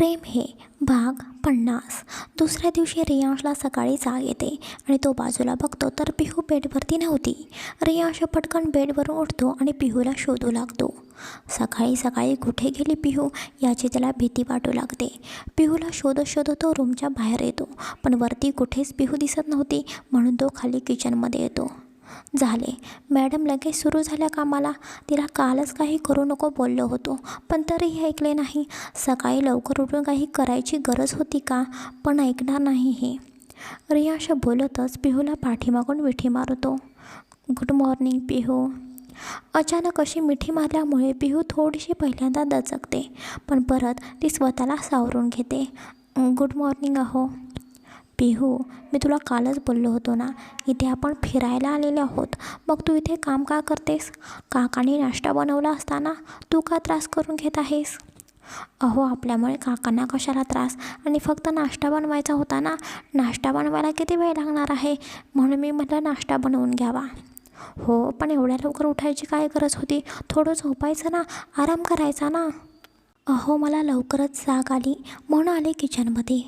प्रेम हे भाग पन्नास. दुसऱ्या दिवशी रियांशला सकाळी जाग येते आणि तो बाजूला बघतो तर पिहू बेडवरती नव्हती. रियांश पटकन बेडवरून उठतो आणि पिहूला शोधू लागतो. सकाळी सकाळी कुठे गेली पिहू? याची त्याला भीती वाटू लागते. पिहूला शोधत शोधत तो रूमच्या बाहेर येतो पण वरती कुठेच पिहू दिसत नव्हती म्हणून तो खाली किचनमध्ये येतो. झाले. मॅडम लगेच सुरू झाल्या कामाला. तिला कालच काही करू नको बोललो होतो पण तरीही ऐकले नाही. सकाळी लवकर उठून काही करायची गरज होती का? पण ऐकणार नाही हे. रियाशा बोलतच पिहूला पाठीमागून मिठी मारतो. Good morning Pihu. अचानक अशी मिठी मारल्यामुळे पिहू थोडीशी पहिल्यांदा दचकते पण परत ती स्वतःला सावरून घेते. गुड मॉर्निंग अहो. पिहू हो, मी तुला कालच बोललो होतो ना इथे आपण फिरायला आलेले आहोत. मग तू इथे काम का करतेस? काकाने नाश्ता बनवला असताना तू का त्रास करून घेत आहेस? अहो आपल्यामुळे काकांना कशाला त्रास? आणि फक्त नाश्ता बनवायचा होता ना नाश्ता बनवायला किती वेळ लागणार आहे? म्हणून मी म्हटलं नाश्ता बनवून घ्यावा. हो पण एवढ्या लवकर उठायची काय गरज होती? थोडं झोपायचं ना आराम करायचा ना. अहो मला लवकरच जाग आली. म्हणून आले किचनमध्ये.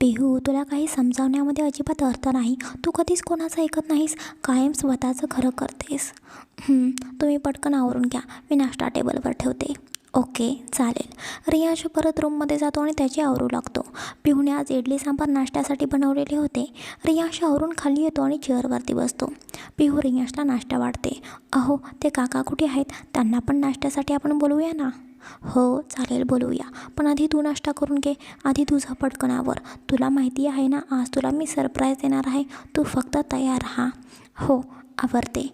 पिहू तुला काही समजावण्यामध्ये अजिबात अर्थ नाही. तू कधीच कोणाचं ऐकत नाहीस. कायम स्वतःचं खरं करतेस. तुम्ही पटकन आवरून घ्या. मी नाश्ता टेबलवर ठेवते. ओके चालेल. रियाश परत रूममध्ये जातो आणि त्याची आवरू लागतो. पिहूने आज इडली सांबार नाश्त्यासाठी बनवलेले होते. रियाश आवरून खाली येतो आणि चेअरवरती बसतो. पिहू रियाशला नाश्ता वाढते. अहो ते काका कुठे आहेत? त्यांना पण नाश्त्यासाठी आपण बोलूया ना? हो चालेल बोलूया. पण आधी तू नाश्ता करून घे. आधी तुझं पटकन आवर तुला माहिती आहे ना आज तुला मी सरप्राईज देणार आहे. तू फक्त तयार राहा. हो आवरते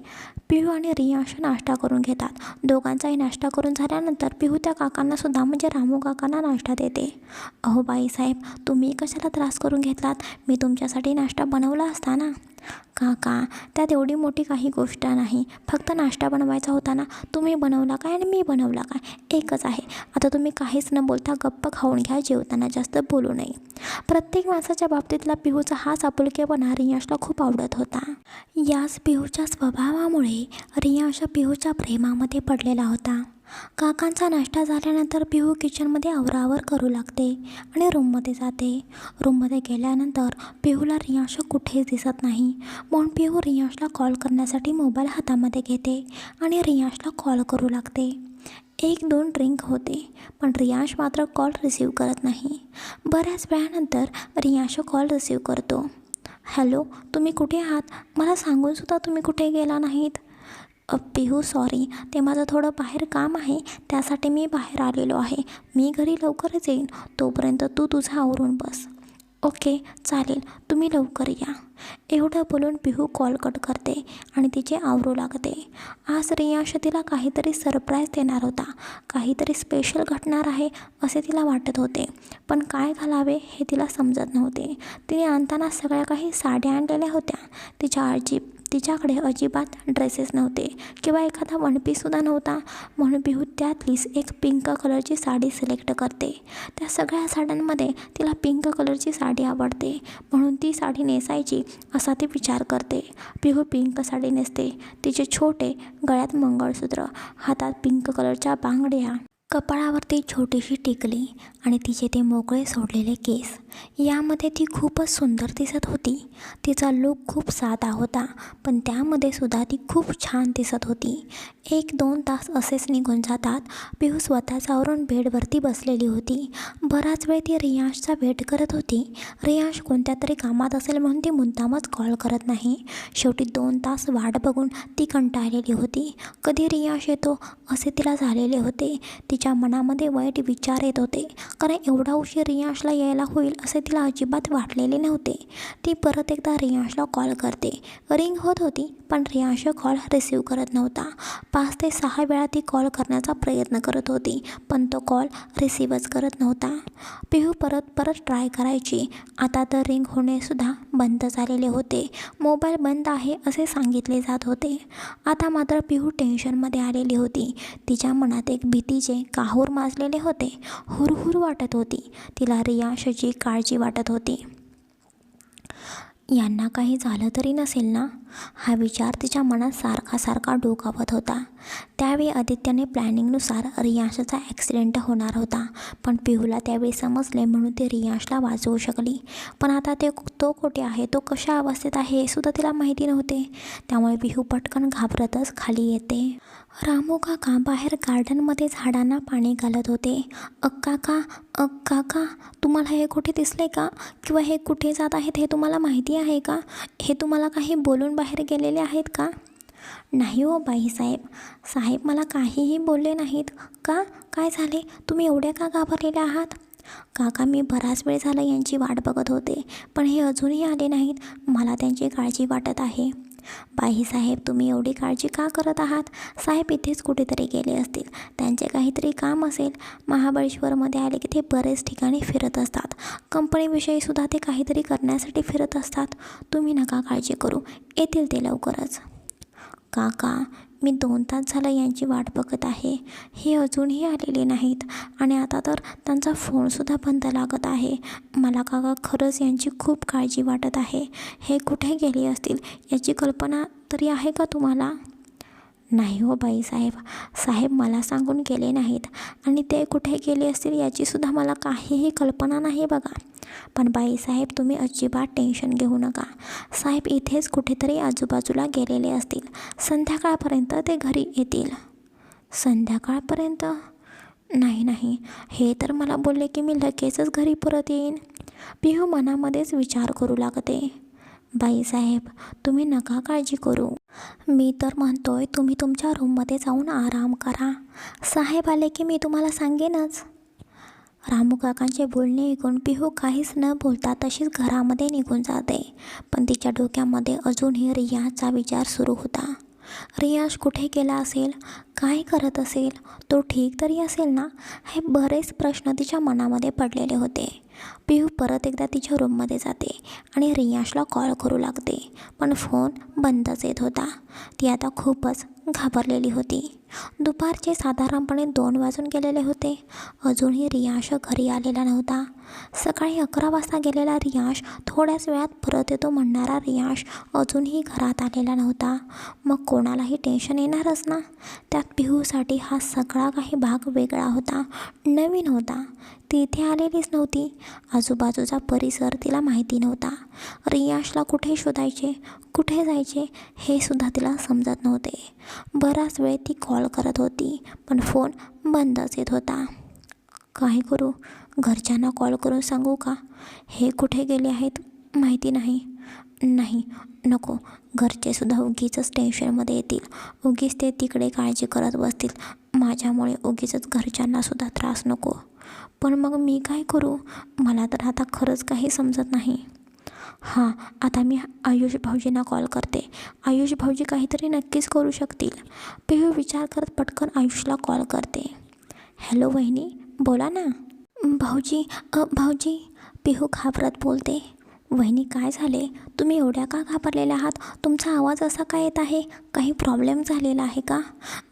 पिहू आणि रियांश नाश्ता करून घेतात. दोघांचाही नाश्ता करून झाल्यानंतर पिहू त्या काकांनासुद्धा म्हणजे रामू काकांना नाश्ता देते. अहो बाईसाहेब तुम्ही कशाला त्रास करून घेतलात? मी तुमच्यासाठी नाश्ता बनवला असता ना? काका त्यात एवढी मोठी काही गोष्ट नाही. फक्त नाश्ता बनवायचा होता ना तुम्ही बनवला काय आणि मी बनवला काय? एकच आहे. आता तुम्ही काहीच न बोलता गप्प खाऊन घ्या जेवताना जास्त बोलू नये. प्रत्येक माणसाच्या बाबतीतला पिहूचा हाच आपुलकेपणा रियांशला खूप आवडत होता. याच पिहूच्या स्वभावामुळे रियांश पिहूच्या प्रेमामध्ये पडलेला होता. काकांचा नाश्ता झाल्यानंतर पिहू किचनमध्ये आवरावर करू लागते आणि रूममध्ये जाते. रूममध्ये गेल्यानंतर पिहूला रियांश कुठेच दिसत नाही. म्हणून पिहू रियांशला कॉल करण्यासाठी मोबाईल हातामध्ये घेते आणि रियांशला कॉल करू लागते. एक दोन ड्रिंक होते पण रियांश मात्र कॉल रिसीव करत नाही. बऱ्याच वेळानंतर रियांश कॉल रिसीव करतो. हॅलो तुम्ही कुठे आहात? मला सांगूनसुद्धा तुम्ही कुठे गेला नाहीत? पिहू सॉरी हो, ते माझं थोडं बाहेर काम आहे त्यासाठी मी बाहेर आलेलो आहे. मी घरी लवकरच येईन. तोपर्यंत तू तुझं आवरून बस. ओके चालेल. तुम्ही लवकर या. एवढं बोलून पिहू कॉल कट करते आणि तिचे आवरू लागते. आज रियांश तिला काहीतरी सरप्राईज देणार होता. काहीतरी स्पेशल घटणार आहे असे तिला वाटत होते. पण काय घालावे हे तिला समजत नव्हते. तिने आणताना सगळ्या काही साड्या आणलेल्या होत्या. तिच्या आजी तिच्याकडे अजिबात ड्रेसेस नव्हते. किंवा एखादा वनपीससुद्धा नव्हता. म्हणून बिहू त्यातलीच एक पिंक कलरची साडी सिलेक्ट करते. त्या सगळ्या साड्यांमध्ये तिला पिंक कलरची साडी आवडते. म्हणून ती साडी नेसायची असा ती विचार करते. बिहू पिंक साडी नेसते. तिचे छोटे गळ्यात मंगळसूत्र हातात पिंक कलरच्या बांगड्या. कपाळावरती छोटीशी टिकली आणि तिचे ते मोकळे सोडलेले केस. यामध्ये ती खूपच सुंदर दिसत होती. तिचा लूक खूप साधा होता पण त्यामध्ये सुद्धा ती खूप छान दिसत होती. एक दोन तास असेच निघून जातात. पिहू स्वतःच आवरून बेडवरती बसलेली होती. बराच वेळ ती रियांशचा वेट करत होती. रियांश कोणत्या तरी कामात असेल म्हणून ती मुद्दामच कॉल करत नाही. शेवटी दोन तास वाट बघून ती कंटाळलेली होती. कधी रियांश येतो? असे तिला झालेले होते. तिच्या मनामध्ये वाईट विचार येत होते. कारण एवढा उशीर रियांशला यायला होईल असे तिला अजिबात वाटलेले नव्हते. ती परत एकदा रियांशला कॉल करते. रिंग होत होती पण रियांश कॉल रिसीव करत नव्हता. पाच ते सहा वेळा ती कॉल करण्याचा प्रयत्न करत होती पण तो कॉल रिसीवच करत नव्हता. पिहू परत परत ट्राय करायची. आता तर रिंग होणेसुद्धा बंद झालेले होते. मोबाईल बंद आहे असे सांगितले जात होते. आता मात्र पिहू टेन्शनमध्ये आलेली होती. तिच्या मनात एक भीतीचे काहूर माजलेले होते. हुरहुर वाटत होती. तिला रियांशची काळजी वाटत होती. यांना काही झालं तरी नसेल ना? हा विचार तिच्या मनात सारखा सारखा डोकावत होता. त्यावेळी आदित्यने प्लॅनिंगनुसार रियांशचा ॲक्सिडेंट होणार होता. पण पिहूला त्यावेळी समजले म्हणून ती रियांशला वाचवू शकली. पण आता ते तो कुठे आहे? तो कशा अवस्थेत आहे? हे सुद्धा तिला माहिती नव्हते. त्यामुळे पिहू पटकन घाबरतच खाली येते. रामू काका बाहेर गार्डनमध्ये झाडांना पाणी घालत होते. अ काका अ काका तुम्हाला हे कुठे दिसले का? किंवा हे कुठे जात आहेत हे तुम्हाला माहिती आहे का? हे तुम्हाला काही बोलून बाहेर बाहेर गेलेले आहेत का? नाही हो बाईसाहेब साहेब मला काहीही बोलले नाहीत. का? काय झाले? तुम्ही एवढ्या का घाबरलेल्या आहात? काका मी बराच वेळ झाला यांची वाट बघत होते पण हे अजूनही आले नाहीत. मला त्यांची काळजी वाटत आहे. बाईसाहेब तुम्ही एवढी काळजी का करत आहात? साहेब इथेच कुठेतरी गेले असतील. त्यांचे काहीतरी काम असेल. महाबळेश्वरमध्ये आले की ते बरेच ठिकाणी फिरत असतात. कंपनीविषयीसुद्धा ते काहीतरी करण्यासाठी फिरत असतात. तुम्ही नका काळजी करू. येतील ते लवकरच. काका मी दोन तास झालं यांची वाट बघत आहे. हे अजूनही आलेले नाहीत आणि आता तर त्यांचा फोनसुद्धा बंद लागत आहे. मला काका खरंच यांची खूप काळजी वाटत आहे. हे कुठे गेले असतील? याची कल्पना तरी आहे का तुम्हाला? नाही हो बाईसाहेब साहेब. मला सांगून गेले नाहीत. आणि ते कुठे गेले असतील याचीसुद्धा मला काहीही कल्पना नाही बघा. पण बाईसाहेब तुम्ही अजिबात टेन्शन घेऊ नका. साहेब इथेच कुठेतरी आजूबाजूला गेलेले असतील. संध्याकाळपर्यंत ते घरी येतील. संध्याकाळपर्यंत? नाही नाही. हे तर मला बोलले की मी लगेचच घरी परत येईन. पिहू मनामध्येच विचार करू लागते. बाईसाहेब तुम्ही नका काळजी करू. मी तर म्हणतोय तुम्ही तुमच्या रूममध्ये जाऊन आराम करा. साहेब आले की मी तुम्हाला सांगेनच. रामू काकांचे बोलणे ऐकून पिहू काहीच न बोलता तशीच घरामध्ये निघून जाते. पण तिच्या डोक्यामध्ये अजूनही रियाजचा विचार सुरू होता. रियाज कुठे गेला असेल? काय करत असेल? तो ठीक तरी असेल ना? हे बरेच प्रश्न तिच्या मनामध्ये पडलेले होते. पिहू परत एकदा तिच्या रूममध्ये जाते आणि रियाशला कॉल करू लागते पण फोन बंदच येत होता. ती आता खूपच घाबरलेली होती. दुपारचे साधारणपणे दोन वाजून गेलेले होते. अजूनही रियाश घरी आलेला नव्हता. सकाळी अकरा वाजता गेलेला रियाश थोड्याच वेळात परत येतो म्हणणारा रियाश अजूनही घरात आलेला नव्हता. मग कोणालाही टेन्शन येणारच ना? त्यात पिहूसाठी हा सगळा काही भाग वेगळा होता नवीन होता. ती इथे आलेलीच नव्हती. आजूबाजूचा परिसर तिला माहिती नव्हता. रियाशला कुठे शोधायचे कुठे जायचे हे सुद्धा तिला समजत नव्हते. बराच वेळ ती कॉल करत होती पण फोन बंदच येत होता. काय करू? घरच्यांना कॉल करून सांगू का? हे कुठे गेले आहेत? माहिती नाही. नाही नको. घरचेसुद्धा उगीचच टेन्शनमध्ये येतील. उगीच ते तिकडे काळजी करत बसतील. माझ्यामुळे उगीचच घरच्यांनासुद्धा त्रास नको. पण मग मी काय करू? मला तर आता खरंच काही समजत नाही. हां आता मी आयुष भाऊजींना कॉल करते. आयुष भाऊजी काहीतरी नक्कीच करू शकतील. पिहू विचार करत पटकन आयुषला कॉल करते. हॅलो वहिनी. बोला ना. भाऊजी अ भाऊजी. पिहू घाबरत बोलते. वहिनी काय झाले? तुम्ही एवढ्या का घाबरलेल्या आहात? तुमचा आवाज असा का येत आहे? काही प्रॉब्लेम झालेला आहे का?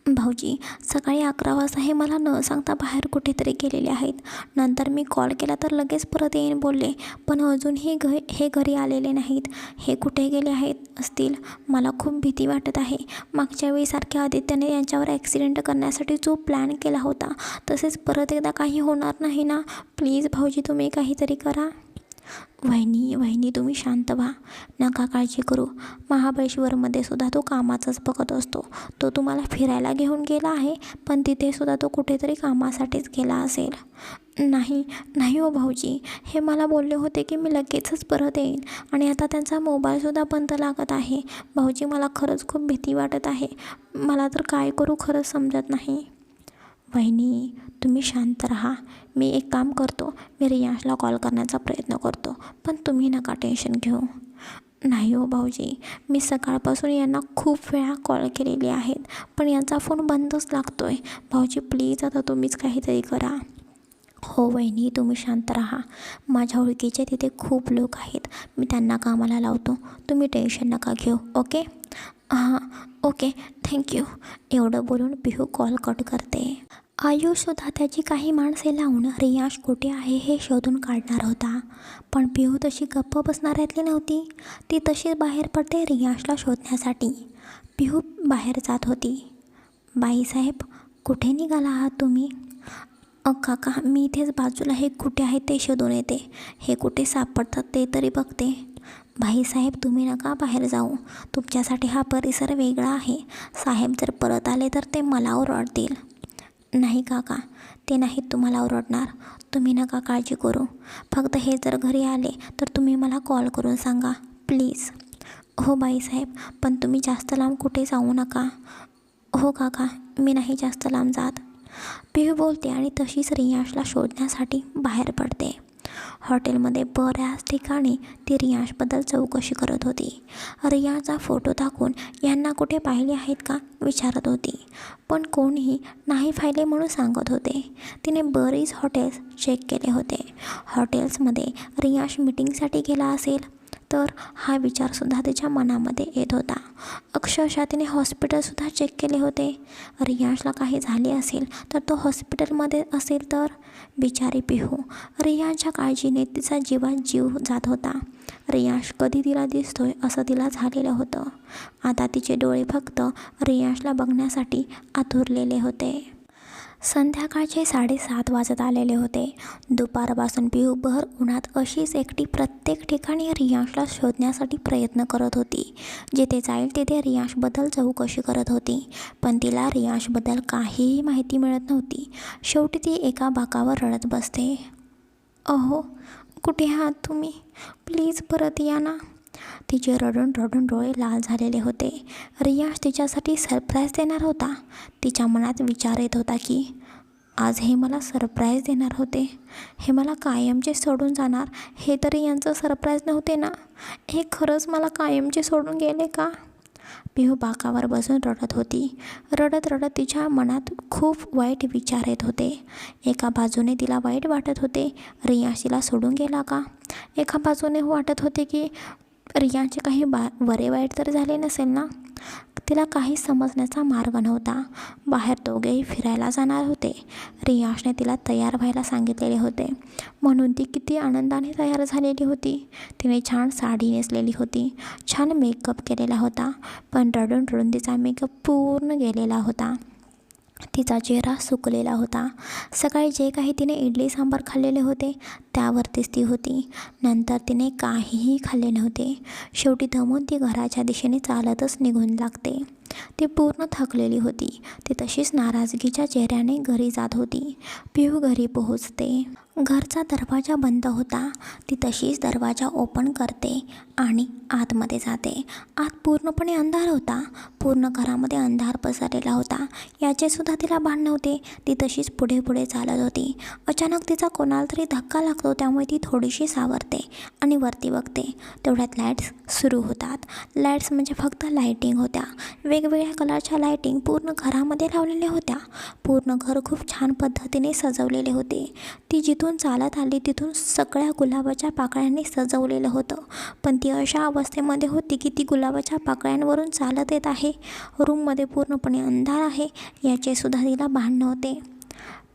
भाऊजी सकाळी अकरा वाजता हे मला न सांगता बाहेर कुठेतरी गेलेले आहेत. नंतर मी कॉल केला तर लगेच परत येईन बोलले पण अजूनही घ हे घरी आलेले नाहीत. हे कुठे गेले आहेत? असतील. मला खूप भीती वाटत आहे. मागच्या वेळीसारख्या आदित्यने यांच्यावर ॲक्सिडेंट करण्यासाठी जो प्लॅन केला होता तसेच परत एकदा काही होणार नाही ना? प्लीज भाऊजी तुम्ही काहीतरी करा. वहिनी वहिनी तुम्ही शांत व्हा. नका काळजी करू. महाबळेश्वरमध्ये सुद्धा तो कामाचाच बघत असतो. तो तुम्हाला फिरायला घेऊन गेला आहे पण तिथे सुद्धा तो कुठेतरी कामासाठीच गेला असेल. नाही नाही हो भाऊजी. हे मला बोलले होते की मी लगेचच परत येईन आणि आता त्यांचा मोबाईलसुद्धा बंद लागत आहे. भाऊजी मला खरंच खूप भीती वाटत आहे. मला तर काय करू खरंच समजत नाही. वहिनी तुम्ही शांत राहा. मी एक काम करतो. मी रियांशला कॉल करण्याचा प्रयत्न करतो. पण तुम्ही नका टेन्शन घेऊ. नाही हो भाऊजी. मी सकाळपासून यांना खूप वेळा कॉल केलेले आहेत. पण यांचा फोन बंदच लागतो आहे भाऊजी प्लीज आता तुम्हीच काहीतरी करा. हो वहिनी तुम्ही शांत राहा. माझ्या ओळखीचे तिथे खूप लोक आहेत. मी त्यांना कामाला लावतो. तुम्ही टेन्शन नका घेऊ ओके हां ओके थँक्यू एवढं बोलून पिहू कॉल कट करते. आयुषसुद्धा त्याची काही माणसे लावून रियाश कुठे आहे हे शोधून काढणार होता. पण पिहू तशी गप्प बसणाऱ्यातली नव्हती. ती तशीच बाहेर पडते रियाशला शोधण्यासाठी. पिहू बाहेर जात होती. बाईसाहेब कुठे निघाला आहात तुम्ही? काका मी इथेच बाजूला हे कुठे आहे ते शोधून येते. हे कुठे सापडतात ते तरी बघते. भाईसाहेब तुम्ही नका बाहेर जाऊ. तुमच्यासाठी हा परिसर वेगळा आहे. साहेब जर परत आले तर ते मला ओरडतील. नाही काका ते नाहीत तुम्हाला ओरडणार. तुम्ही नका काळजी करू. फक्त हे जर घरी आले तर तुम्ही मला कॉल करून सांगा प्लीज. हो बाईसाहेब पण तुम्ही जास्त लांब कुठे जाऊ नका. हो काका मी नाही जास्त लांब जात. पिहू बोलते आणि तशीच रियाशला शोधण्यासाठी बाहेर पडते. हॉटेलमध्ये बऱ्याच ठिकाणी ती रियाशबद्दल चौकशी करत होती. रियाचा फोटो दाखवून यांना कुठे पाहिले आहेत का विचारत होती. पण कोणीही नाही पाहिले म्हणून सांगत होते. तिने बरीच हॉटेल्स चेक केले होते. हॉटेल्समध्ये रियाश मिटिंगसाठी गेला असेल तर हा विचारसुद्धा तिच्या मनामध्ये येत होता. अक्षरशः तिने हॉस्पिटलसुद्धा चेक केले होते. रियाजला काही झाले असेल तर तो हॉस्पिटलमध्ये असेल तर? बिचारी पिहू रियाजच्या काळजीने तिचा जीवात जीव जात होता. रियाश कधी तिला दिसतोय असं तिला झालेलं होतं. आता तिचे डोळे फक्त रियाशला बघण्यासाठी आतुरलेले होते. संध्याकाळचे साडेसात वाजत आलेले होते. दुपारपासून पिहू भर उन्हात अशीच एकटी प्रत्येक ठिकाणी रियांशला शोधण्यासाठी प्रयत्न करत होती. जिथे जाईल तिथे रियांशबद्दल चौकशी करत होती. पण तिला रियांशबद्दल काहीही माहिती मिळत नव्हती. शेवटी ती एका बाकावर रडत बसते. अहो कुठे आहात तुम्ही? प्लीज परत या ना. तिचे रडून रडून डोळे लाल झालेले होते. रियाश तिच्यासाठी सरप्राईज देणार होता. तिच्या मनात विचार येत होता की आज हे मला सरप्राईज देणार होते. हे मला कायमचे सोडून जाणार. हे तरी यांचं सरप्राईज नव्हते ना? हे खरंच मला कायमचे सोडून गेले का? पिहू बाकावर बसून रडत होती. रडत रडत तिच्या मनात खूप वाईट विचार येत होते. एका बाजूने तिला वाईट वाटत होते. रियाज तिला सोडून गेला का? एका बाजूने वाटत होते की रियाचे काही बा बरे वाईट तर झाले नसेल ना? तिला काही समजण्याचा मार्ग नव्हता. बाहेर दोघेही फिरायला जाणार होते. रियाशने तिला तयार व्हायला सांगितलेले होते. म्हणून ती किती आनंदाने तयार झालेली होती. तिने छान साडी नेसलेली होती. छान मेकअप केलेला होता. पण रडून रडून तिचा मेकअप पूर्ण गेलेला होता. तिचा चेहरा सुकलेला होता. सकाळी जे काही तिने इडली सांबार खाल्लेले होते त्यावरतीच ती होती. नंतर तिने काहीही खाल्ले नव्हते. शेवटी दमून ती घराच्या दिशेने चालतच निघून लागते. ती पूर्ण थकलेली होती. ती तशीच नाराजगीच्या चेहऱ्याने घरी जात होती. पिहू घरी पोहोचते. घरचा दरवाजा बंद होता. ती तशीच दरवाजा ओपन करते आणि आतमध्ये जाते. आत पूर्णपणे अंधार होता. पूर्ण घरामध्ये अंधार पसरलेला होता. याचेसुद्धा तिला भान नव्हते. ती तशीच पुढे पुढे चालत होती. अचानक तिचा कोणाला तरी धक्का लागतो. त्यामुळे ती थोडीशी सावरते आणि वरती बघते. तेवढ्यात लाईट्स सुरू होतात. लाईट्स म्हणजे फक्त लाईटिंग होत्या. वेगवेगळ्या कलरच्या लायटिंग पूर्ण घरामध्ये लावलेल्या होत्या. पूर्ण घर खूप छान पद्धतीने सजवलेले होते. ती जिथून चालत आली तिथून सगळ्या गुलाबाच्या पाकळ्यांनी सजवलेलं होतं. पण ती अशा अवस्थेमध्ये होती की ती गुलाबाच्या पाकळ्यांवरून चालत येत आहे. रूममध्ये पूर्णपणे अंधार आहे याचे सुद्धा तिला भांडणं होते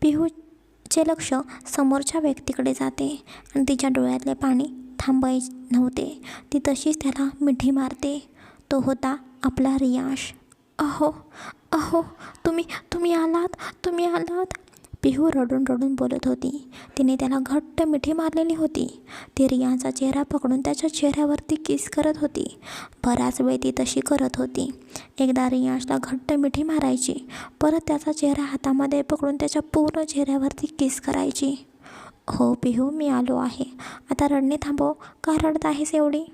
पिहूचे लक्ष समोरच्या व्यक्तीकडे जाते आणि तिच्या डोळ्यातले पाणी थांबाय नव्हते. ती तशीच त्याला मिठी मारते. तो होता आपला रियाश. अहो अहो तुम्ही तुम्ही आलात तुम्ही आलात. पिहू रडून रडून बोलत होती. तिने त्याला घट्ट मिठी मारलेली होती. ती रियाचा चेहरा पकडून त्याच्या चेहऱ्यावरती किस करत होती. बराच वेळ ती तशी करत होती. एकदा रियाशला घट्ट मिठी मारायची. परत त्याचा चेहरा हातामध्ये पकडून त्याच्या पूर्ण चेहऱ्यावरती किस करायची. हो पिहू मी आलो आहे. आता रडणे थांबव. का रडत आहेस एवढी?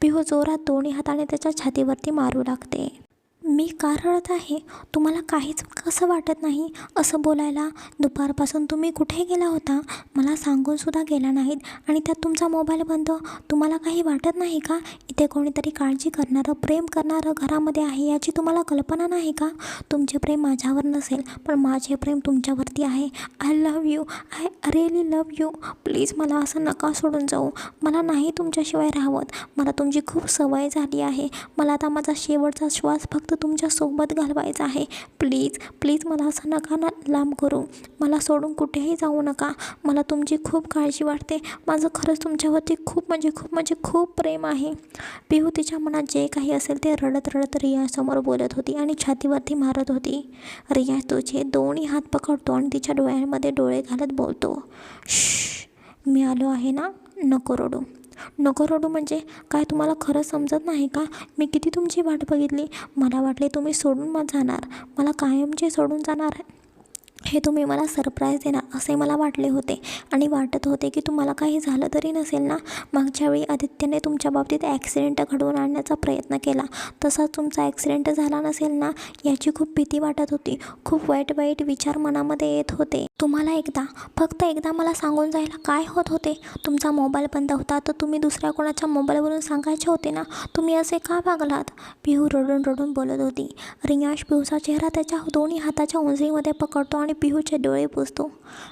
पिहू जोरात दोन्ही हाताने त्याच्या छातीवरती मारू लागते. मी का रडत आहे? तुम्हाला काहीच कसं वाटत नाही? असं बोलायला दुपारपासून तुम्ही कुठे गेला होता? मला सांगूनसुद्धा गेला नाहीत. आणि त्यात तुमचा मोबाईल बंद. तुम्हाला काही वाटत नाही का? इथे कोणीतरी काळजी करणारं प्रेम करणारं घरामध्ये आहे याची तुम्हाला कल्पना नाही का? तुमचे प्रेम माझ्यावर नसेल पण माझे प्रेम तुमच्यावरती आहे. I love you I really love you please मला असं नका सोडून जाऊ. मला नाही तुमच्याशिवाय राहवत मला तुमची खूप सवय झाली आहे. मला आता माझा शेवटचा श्वास फक्त तुमच्यासोबत घालवायचं आहे. प्लीज प्लीज मला असं नका ना लांब करू. मला सोडून कुठेही जाऊ नका. मला तुमची खूप काळजी वाटते. माझं खरंच तुमच्यावरती खूप म्हणजे खूप म्हणजे खूप प्रेम आहे. पिहू तिच्या मनात जे काही असेल ते रडत रडत रियासमोर बोलत होती आणि छातीवरती मारत होती. रिया तुझे दोन्ही हात पकडतो आणि तिच्या डोळ्यांमध्ये डोळे घालत बोलतो. श मी आलो आहे ना? नको रडू. नको रडू म्हणजे काय तुम्हाला खरं समजत नाही का? मी किती तुमची वाट बघितली. मला वाटले तुम्ही सोडून मग जाणार. मला कायमचे सोडून जाणार हे तुम्ही मला सरप्राईज देणार असे मला वाटले होते. आणि वाटत होते की तुम्हाला काही झालं तरी नसेल ना? मागच्या वेळी आदित्यने तुमच्या बाबतीत ॲक्सिडेंट घडवून आणण्याचा प्रयत्न केला. तसाच तुमचा ॲक्सिडेंट झाला नसेल ना? याची खूप भीती वाटत होती. खूप वाईट वाईट विचार मनामध्ये येत होते. तुम्हाला एकदा फक्त एकदा मला सांगून जायला काय होत होते? तुमचा मोबाईल बंद होता तर तुम्ही दुसऱ्या कोणाच्या मोबाईलवरून सांगायचे होते ना? तुम्ही असे का वागलात? पिहू रडून रडून बोलत होती. रियाश पिहूचा चेहरा त्याच्या दोन्ही हाताच्या उंजळीमध्ये पकडतो आणि पिहूचे डोळे पुसतो.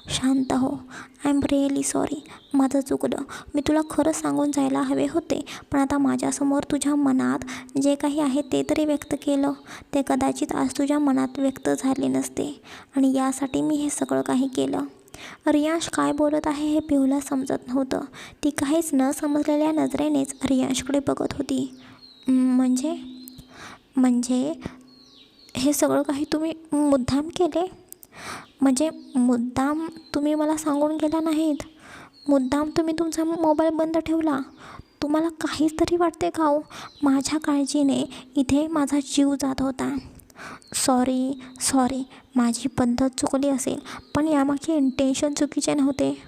शांत हो. आय एम रिअली सॉरी माझं चुकलं. मी तुला खरं सांगून जायला हवे होते पण आता माझ्यासमोर तुझ्या मनात जे काही आहे ते तरी व्यक्त केलं. ते कदाचित आज तुझ्या मनात व्यक्त झाले नसते आणि यासाठी मी हे सगळं काही केलं. रियांश काय बोलत आहे हे पिहूला समजत नव्हतं. ती काहीच न समजलेल्या नजरेनेच रियांशकडे बघत होती. म्हणजे? म्हणजे हे सगळं काही तुम्ही मुद्दाम केले? म्हणजे मुद्दाम तुम्ही मला सांगून गेला नाहीत. मुद्दाम तुम्ही तुमचा मोबाईल बंद ठेवला. तुम्हाला काहीच तरी वाटते का हो? माझ्या काळजीने इथे माझा जीव जात होता. सॉरी सॉरी माझी पद्धत चुकली असेल पण यामागे इंटेन्शन चुकीचे नव्हते.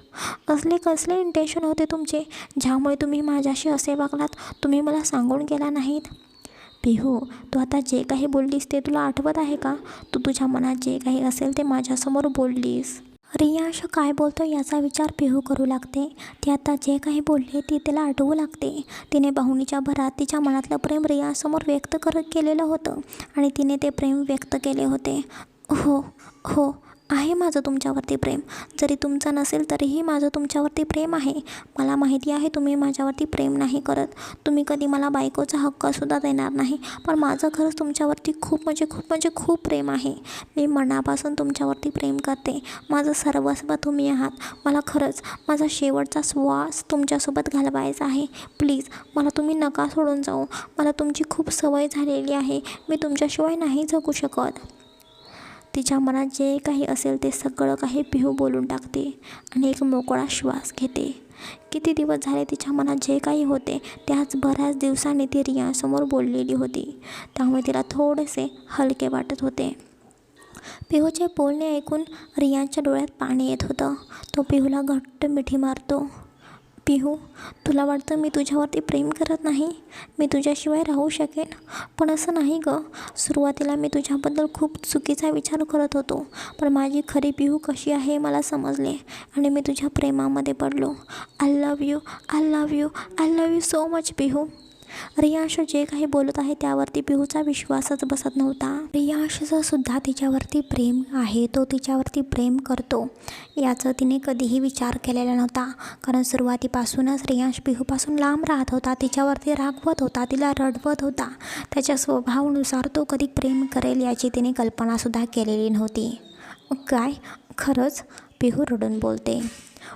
असले कसले इंटेन्शन होते तुमचे ज्यामुळे तुम्ही माझ्याशी असे वागलात तुम्ही मला सांगून गेला नाहीत. पिहू हो. तू आता जे काही बोललीस ते तुला आठवत आहे का? तू तुझ्या मनात जे काही असेल ते माझ्यासमोर बोललीस. रियांश काय बोलतो याचा विचार पिहू करू लागते. ती आता जे काही बोलले ती तिला आठवू लागते. तिने बाहुणीच्या भरात तिच्या मनातलं प्रेम रियासमोर व्यक्त करत केलेलं होतं आणि तिने ते प्रेम व्यक्त केले होते. हो हो. आहे माझं तुमच्यावरती प्रेम. जरी तुमचं नसेल तरीही माझं तुमच्यावरती प्रेम आहे. मला माहिती आहे तुम्ही माझ्यावरती प्रेम नाही करत. तुम्ही कधी मला बायकोचा हक्कसुद्धा देणार नाही. पण माझं खरंच तुमच्यावरती खूप म्हणजे खूप म्हणजे खूप प्रेम आहे. मी मनापासून तुमच्यावरती प्रेम करते. माझं सर्वस्व तुम्ही आहात. मला खरंच माझा शेवटचा श्वास तुमच्यासोबत घालवायचा आहे. प्लीज मला तुम्ही नका सोडून जाऊ. मला तुमची खूप सवय झालेली आहे. मी तुमच्याशिवाय नाही जगू शकत. तिच्या मनात जे काही असेल ते सगळं काही पिहू बोलून टाकते आणि एक मोकळा श्वास घेते. किती दिवस झाले तिच्या मनात जे काही होते त्याच बऱ्याच दिवसांनी ती रियासमोर बोललेली होती. त्यामुळे तिला थोडेसे हलके वाटत होते. पिहूचे बोलणे ऐकून रियांच्या डोळ्यात पाणी येत होतं. तो पिहूला घट्ट मिठी मारतो. पिहू. तुला वाटतं मी तुझ्यावरती प्रेम करत नाही? मी तुझ्याशिवाय राहू शकेन? पण असं नाही गं. सुरुवातीला मी तुझ्याबद्दल खूप चुकीचा विचार करत होतो. पण माझी खरी पिहू कशी आहे हे मला समजले आणि मी तुझ्या प्रेमामध्ये पडलो. I love you I love you I love you so much Pihu. Riyansh जे काही बोलत आहे त्यावरती पिहूचा विश्वासच बसत नव्हता. रियांशचं सुद्धा तिच्यावरती प्रेम आहे तो तिच्यावरती प्रेम करतो याचं तिने कधीही विचार केलेला नव्हता. कारण सुरुवातीपासूनच रियांश पिहूपासून लांब राहत होता तिच्यावरती रागवत होता तिला रडवत होता. त्याच्या स्वभावानुसार तो कधी प्रेम करेल याची तिने कल्पनासुद्धा केलेली नव्हती. काय? खरंच? पिहू रडून बोलते.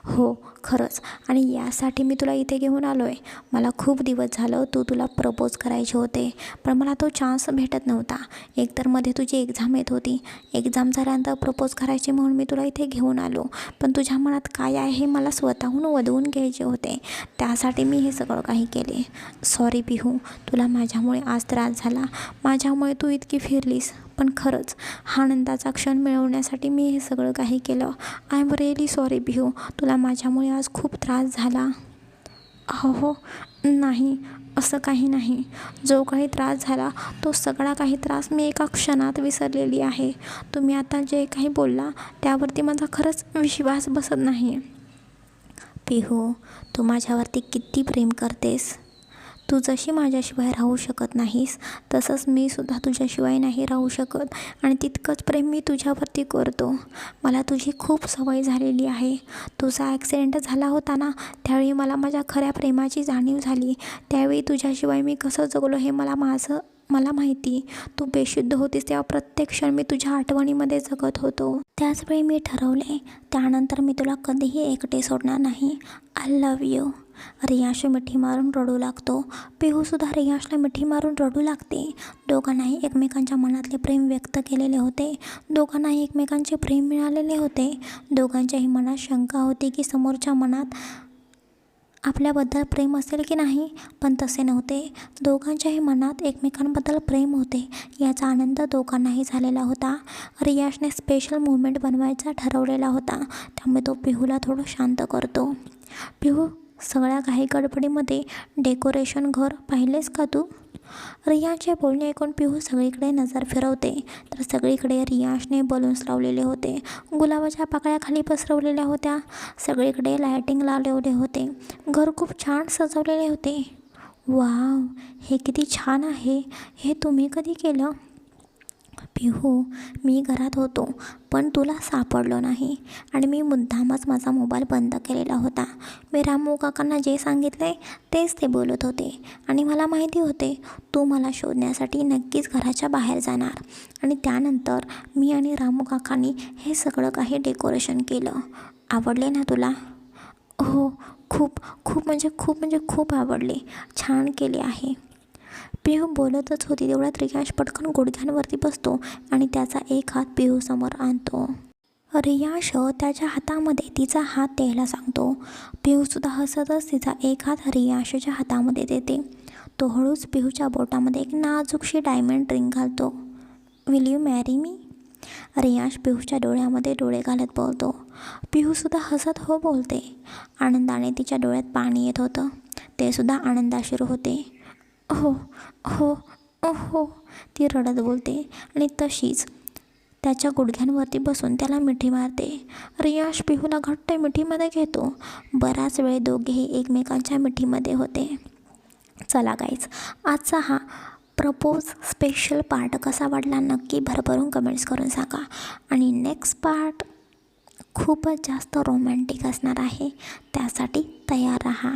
हो खरंच. आणि यासाठी मी तुला इथे घेऊन आलो आहे मला खूप दिवस झालं तू तुला प्रपोज करायचे होते. पण मला तो चान्स भेटत नव्हता. एकतरमध्ये तुझी एक्झाम येत होती. एक्झाम झाल्यानंतर प्रपोज करायची म्हणून मी तुला इथे घेऊन आलो. पण तुझ्या मनात काय आहे हे मला स्वतःहून वधवून घ्यायचे होते. त्यासाठी मी हे सगळं काही केले. सॉरी पिहू तुला माझ्यामुळे आज त्रास झाला. माझ्यामुळे तू इतकी फिरलीस. पण खरंच हा आनंदाचा क्षण मिळवण्यासाठी मी हे सगळं काही केलं. I am really sorry Pihu तुला माझ्यामुळे आज खूप त्रास झाला. हो हो नाही असं काही नाही. जो काही त्रास झाला तो सगळा काही त्रास मी एका क्षणात विसरलेली आहे. तुम्ही आता जे काही बोलला त्यावरती माझा खरंच विश्वास बसत नाही पिहू तू माझ्यावरती किती प्रेम करतेस? तू जशी माझ्याशिवाय राहू शकत नाहीस तसंच मी सुद्धा तुझ्याशिवाय नाही राहू शकत आणि तितकंच प्रेम मी तुझ्यावरती करतो. मला तुझी खूप सवय झालेली आहे. तुझा ॲक्सिडेंट झाला होता ना त्यावेळी मला माझ्या खऱ्या प्रेमाची जाणीव झाली. त्यावेळी तुझ्याशिवाय मी कसं जगलो हे मला माझं मला माहिती. तू बेशुद्ध होतीस तेव्हा प्रत्येक क्षण मी तुझ्या आठवणीमध्ये जगत होतो. त्याचवेळी मी ठरवले त्यानंतर मी तुला कधीही एकटे सोडणार नाही. आय लव्ह यू रियाश मिठी मारून रडू लागतो. पिहूसुद्धा रियाशला मिठी मारून रडू लागते. दोघांनाही एकमेकांच्या मनातले प्रेम व्यक्त केलेले होते. दोघांनाही एकमेकांचे प्रेम मिळालेले होते. दोघांच्याही मनात शंका होती की समोरच्या मनात आपल्याबद्दल प्रेम असेल की नाही? पण तसे नव्हते. दोघांच्याही मनात एकमेकांबद्दल प्रेम होते याचा आनंद दोघांनाही झालेला होता. रियाशने स्पेशल मुवमेंट बनवायचा ठरवलेला होता. त्यामुळे तो पिहूला थोडं शांत करतो. पिहू सगळ्या काही गडबडीमध्ये डेकोरेशन घर पाहिलेस का तू? रियाचे बोलणे ऐकून पिहू सगळीकडे नजर फिरवते. तर सगळीकडे रियाशने बलून्स लावलेले होते. गुलाबाच्या पाकळ्या खाली पसरवलेल्या होत्या. सगळीकडे लायटिंग लावलेले होते. घर खूप छान सजवलेले होते. वाव हे किती छान आहे. हे तुम्ही कधी केलं? पिहू मी घरात होतो पण तुला सापडलो नाही. आणि मी मुद्दामच माझा मोबाईल बंद केलेला होता. मी रामू काकांना जे सांगितले तेच ते बोलत होते. आणि मला माहिती होते तू मला शोधण्यासाठी नक्कीच घराच्या बाहेर जाणार. आणि त्यानंतर मी आणि रामू काकांनी हे सगळं काही डेकोरेशन केलं. आवडले ना तुला? हो खूप खूप म्हणजे खूप म्हणजे खूप आवडले. छान केले आहे. पिहू बोलतच होती. तेवढ्यात रियाश पटकन गुडघ्यांवरती बसतो आणि त्याचा एक हात पिहूसमोर आणतो. रियाश त्याच्या हातामध्ये तिचा हात द्यायला सांगतो. पिहूसुद्धा हसतच तिचा एक हात रियाशच्या हातामध्ये देते. तो हळूच पिहूच्या बोटामध्ये एक नाजूकशी डायमंड रिंग घालतो. Will you marry me Riyansh पिहूच्या डोळ्यामध्ये डोळे घालत बोलतो. पिहूसुद्धा हसत हो बोलते. आनंदाने तिच्या डोळ्यात पाणी येत होतं. ते सुद्धा आनंदाशीर होते. हो हो हो ती रडत बोलते आणि तशीच त्याच्या गुडघ्यांवरती बसून त्याला मिठी मारते. रियाश पिहूला घट्ट मिठीमध्ये घेतो. बराच वेळ दोघेही एकमेकांच्या मिठीमध्ये होते. चला गाईज आजचा हा प्रपोज स्पेशल पार्ट कसा वाटला नक्की भरभरून कमेंट्स करून सांगा. आणि नेक्स्ट पार्ट खूपच जास्त रोमॅन्टिक असणार आहे. त्यासाठी तयार राहा.